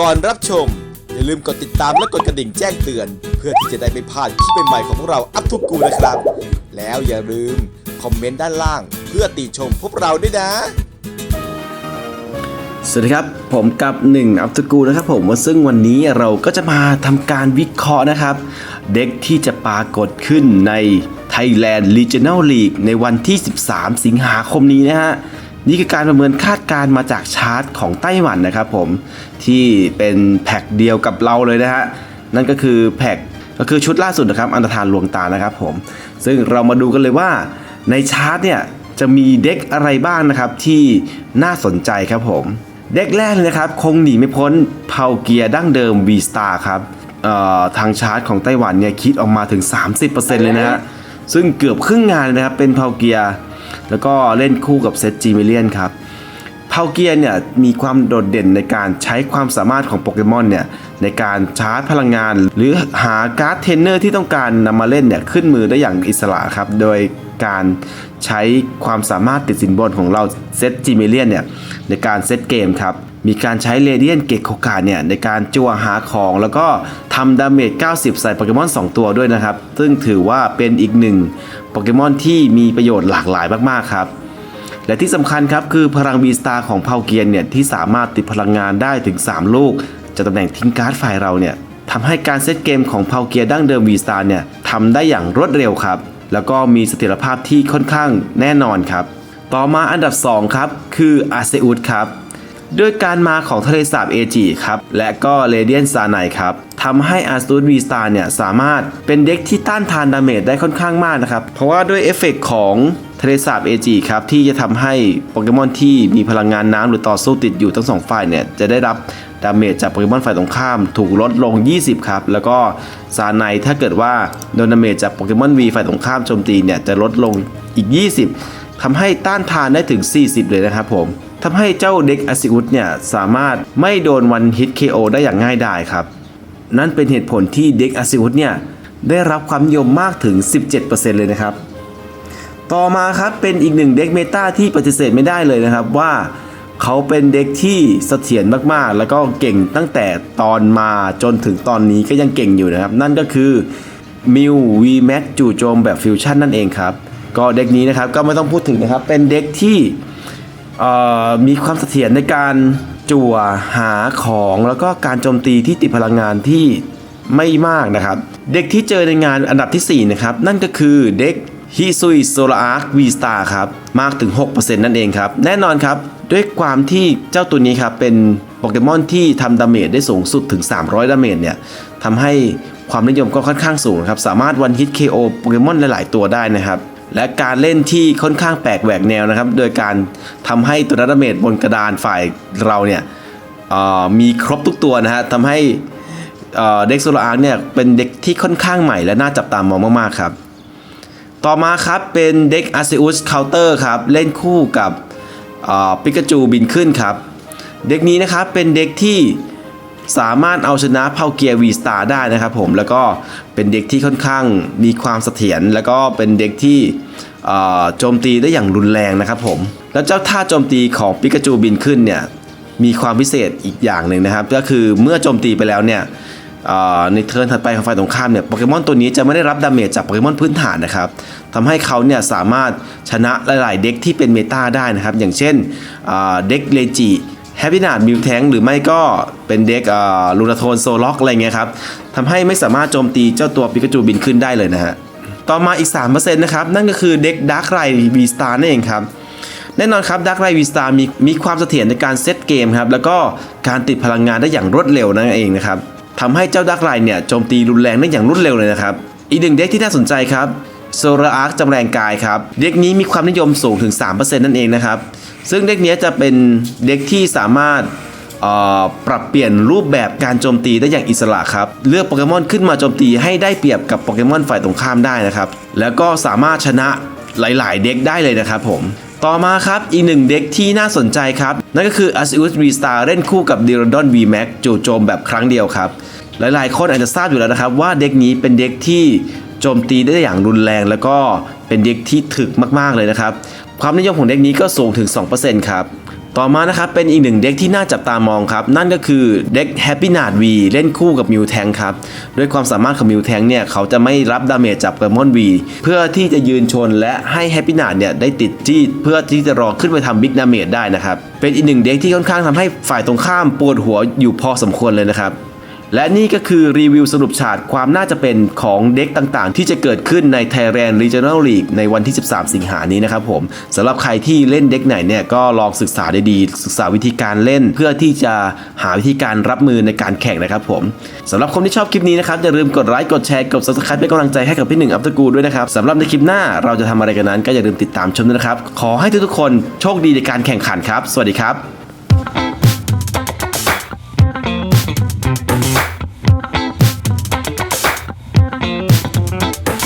ก่อนรับชม อย่าลืมกดติดตามและกดกระดิ่งแจ้งเตือน เพื่อที่จะได้ไม่พลาดคลิปใหม่ๆของพวกเราอัพทุกกูนะครับ แล้วอย่าลืมคอมเมนต์ด้านล่าง เพื่อติชมพวกเราด้วยนะ สวัสดีครับ ผมกับ1อัพตกูนะครับผมว่าซึ่งวันนี้เราก็จะมาทำการวิเคราะห์นะครับ เด็กที่จะปรากฏขึ้นใน Thailand Regional League ในวันที่ 13 สิงหาคมนี้นะฮะ นี่คือการประเมินคาดการมาจากชาร์ตของไต้หวันนะครับผมที่เป็นแพ็กเดียวกับเราเลยนะฮะนั่นก็คือแพ็กก็คือชุดล่าสุดนะครับอันตรธานลวงตานะครับผมซึ่งเรามาดูกันเลยว่าในชาร์ตเนี่ยจะมีเด็กอะไรบ้างนะครับที่น่าสนใจครับผมเด็กแรกเลยนะครับคงหนีไม่พ้นเผาเกียร์ดั้งเดิม V Star ครับทางชาร์ตของไต้หวันเนี่ยคิดออกมาถึง 30%เลยนะฮะซึ่งเกือบครึ่งงานเลยนะครับเป็นเผาเกียร์ แล้วก็เล่นคู่กับเซตจีมิเลียนครับเผาเกียร์เนี่ยมีความโดดเด่นในการใช้ความสามารถของโปเกมอนเนี่ยในการชาร์จพลังงาน หรือหาการ์ดเทรนเนอร์ที่ต้องการนำมาเล่นเนี่ยขึ้นมือได้อย่างอิสระครับ โดยการใช้ความสามารถติดสินบนของเราเซตจิเมเลียนเนี่ยในการเซตเกมครับ มีการใช้เรเดียนเกตโคกาเนี่ยในการจั่วหาของแล้วก็ทำดาเมจ 90 ใส่โปเกมอน 2 ตัวด้วยนะครับ ซึ่งถือว่าเป็นอีกหนึ่งโปเกมอนที่มีประโยชน์หลากหลายมาก ๆ ครับ และที่สำคัญครับ คือพลังบีสตาร์ของเผาเกียนเนี่ยที่สามารถติดพลังงานได้ถึง 3 ลูกจากตำแหน่งทิ้งการ์ดฝ่ายเราเนี่ยทำให้การเซตเกมของเผาเกียร์ดั้งเดิมวีสตาร์เนี่ยทำได้อย่างรวดเร็วครับ แล้วก็มีเสถียรภาพที่ค่อนข้างแน่นอนครับ ต่อมาอันดับ 2 ครับ คืออาเซอุสครับ ด้วยการมาของทะเลสาบเอจิครับ และก็เรเดียนซาไนครับทำให้อาร์ตูดวีสตาร์เนี่ยสามารถเป็นเด็กที่ต้านทานดาเมจได้ค่อนข้างมากนะครับ เพราะว่าด้วยเอฟเฟกต์ของทะเลสาบเอจิครับ ที่จะทำให้โปเกมอนที่มีพลังงานน้ำหรือต่อสู้ติดอยู่ทั้งสองฝ่ายเนี่ยจะได้รับดาเมจจากโปเกมอนฝ่ายตรงข้ามถูกลดลง 20 ครับ แล้วก็ซาไนถ้าเกิดว่าโดนดาเมจจากโปเกมอนวีฝ่ายตรงข้ามโจมตีเนี่ยจะลดลงอีก 20ทำให้ต้านทานได้ถึง 40 เลยนะครับผม ทำให้เจ้าเด็กอาซิอุสเนี่ยสามารถไม่โดนวันฮิต KO ได้อย่างง่ายดายครับ นั่นเป็นเหตุผลที่เด็กอาซิอุสเนี่ยได้รับความนิยมมากถึง 17%เลยนะครับ ต่อมาครับเป็นอีกหนึ่งเด็กเมตาที่ปฏิเสธไม่ได้เลยนะครับว่าเขาเป็นเด็กที่เสถียรมากๆ แล้วก็เก่งตั้งแต่ตอนมาจนถึงตอนนี้ก็ยังเก่งอยู่นะครับ นั่นก็คือมิววีแม็กจู่โจมแบบฟิวชั่นนั่นเองครับ ก็เด็กนี้นะครับก็ไม่ต้องพูดถึงนะครับ เป็นเด็กที่ มีความเสถียรในการจั่วหาของแล้วก็การโจมตีที่ติดพลังงานที่ไม่มากนะครับ เด็กที่เจอในงานอันดับทีสี่ 4 นะครับ นั่นก็คือเด็กฮิซุยโซลาร์ควีสตาครับ มากถึง 6%นั่นเองครับ แน่นอนครับ ด้วยความที่เจ้าตัวนี้ครับ เป็นโปเกมอนที่ทำดาเมจได้สูงสุดถึง 300 ดาเมจเนี่ยทำให้ความนิยมก็ค่อนข้างสูงครับ สามารถวันฮิต KO โปเกมอนหลาย ๆ ตัวได้นะครับ และการเล่นที่ค่อนข้างแปลกแหวกแนวนะครับ โดยการทำให้ตัวดเมจบนกระดานฝ่ายเราเนี่ยมีครบทุกตัวนะฮะทำให้เด็กโซลาร์เนี่ยเป็นเด็กที่ค่อนข้างใหม่และน่าจับตามองมากๆครับ ต่อมาครับเป็นเด็กอาเซอุสเคาน์เตอร์ครับ เล่นคู่กับปิกาจูบินขึ้นครับ เด็กนี้นะครับเป็นเด็กที่สามารถเอาชนะเผาเกียร์วีสตาร์ได้นะครับผมแล้วก็เป็นเด็กที่ค่อนข้างมีความเสถียรแล้วก็เป็นเด็กที่ โจมตีได้อย่างรุนแรงนะครับผม แล้วเจ้าท่าโจมตีของปิกาจูบินขึ้นเนี่ยมีความพิเศษอีกอย่างหนึ่งนะครับ ก็คือเมื่อโจมตีไปแล้วเนี่ยในเทิร์นถัดไปของฝ่ายตรงข้ามเนี่ยโปเกมอนตัวนี้จะไม่ได้รับดาเมจจากโปเกมอนพื้นฐานนะครับทำให้เขาเนี่ยสามารถชนะหลายๆเด็กที่เป็นเมตาได้นะครับ อย่างเช่นเอ่อเด็กเลจิแฮปปี้นาดมิวแทงหรือไม่ก็เป็นเด็กลูนาโทนโซล็อกอะไรเงี้ยครับทำให้ไม่สามารถโจมตีเจ้าตัวปิกาจูบินขึ้นได้เลยนะฮะ ต่อมาอีก 3%นะครับ นั่นก็คือเด็กดาร์กไรวีสตาร์นั่นเองครับ แน่นอนครับดักไรวีสตาร์มีมีความเสถียรในการเซตเกมครับ แล้วก็การติดพลังงานได้อย่างรวดเร็วนั่นเองนะครับทำให้เจ้าดักไรเนี่ยโจมตีรุนแรงได้อย่างรวดเร็วเลยนะครับ อีกหนึ่งเด็กที่น่าสนใจครับโซลาอาร์คจำแรงกายครับ เด็กนี้มีความนิยมสูงถึง 3%นั่นเองนะครับ ซึ่งเด็กนี้จะเป็นเด็กที่สามารถ ปรับเปลี่ยนรูปแบบการโจมตีได้อย่างอิสระครับ เลือกโปเกมอนขึ้นมาโจมตีให้ได้เปรียบกับโปเกมอนฝ่ายตรงข้ามได้นะครับ แล้วก็สามารถชนะหลาย ๆ เด็กได้เลยนะครับผมต่อมาครับ อีกหนึ่งเด็กที่น่าสนใจครับ นั่นก็คือ a s i u s V-Star เล่นคู่กับ d i r o d o n V-Max จู่โจมแบบครั้งเดียวครับ หลายๆ คนอาจจะทราบอยู่แล้วนะครับ ว่าเด็กนี้เป็นเด็กที่โจมตีได้อย่างรุนแรง แล้วก็เป็นเด็กที่ถึกมาก ๆ เลยนะครับ ความนิยมของเด็กนี้ก็สูงถึง 2%ครับ ต่อมานะครับเป็นอีกหนึ่งเด็กที่น่าจับตามองครับ นั่นก็คือเด็กแฮปปี้นาดวีเล่นคู่กับมิวแทงครับ ด้วยความสามารถของมิวแทงเนี่ย เขาจะไม่รับดาเมจจากเกมอนวีเพื่อที่จะยืนชนและให้แฮปปี้นาดเนี่ย ได้ติดที่เพื่อที่จะรอขึ้นไปทำบิ๊กดาเมจได้นะครับ เป็นอีกหนึ่งเด็กที่ค่อนข้างทำให้ฝ่ายตรงข้ามปวดหัวอยู่พอสมควรเลยนะครับ และนี่ก็คือรีวิวสรุปฉากความน่าจะเป็นของเด็กต่างๆ ที่จะเกิดขึ้นใน Thailand Regional League ในวันที่ 13 สิงหานี้นะครับผมสำหรับใครที่เล่นเด็กไหนเนี่ยก็ลองศึกษาได้ดีศึกษาวิธีการเล่นเพื่อที่จะหาวิธีการรับมือในการแข่งนะครับผมสำหรับคนที่ชอบคลิปนี้นะครับอย่าลืมกดไลค์กดแชร์กด subscribe เป็นกำลังใจให้กับพี่หนึ่งอัปตะกูด้วยนะครับสำหรับในคลิปหน้าเราจะทำอะไรกันนั้น ก็อย่าลืมติดตามชมด้วยนะครับขอให้ทุกๆคนโชคดีในการแข่งขันครับ สวัสดีครับ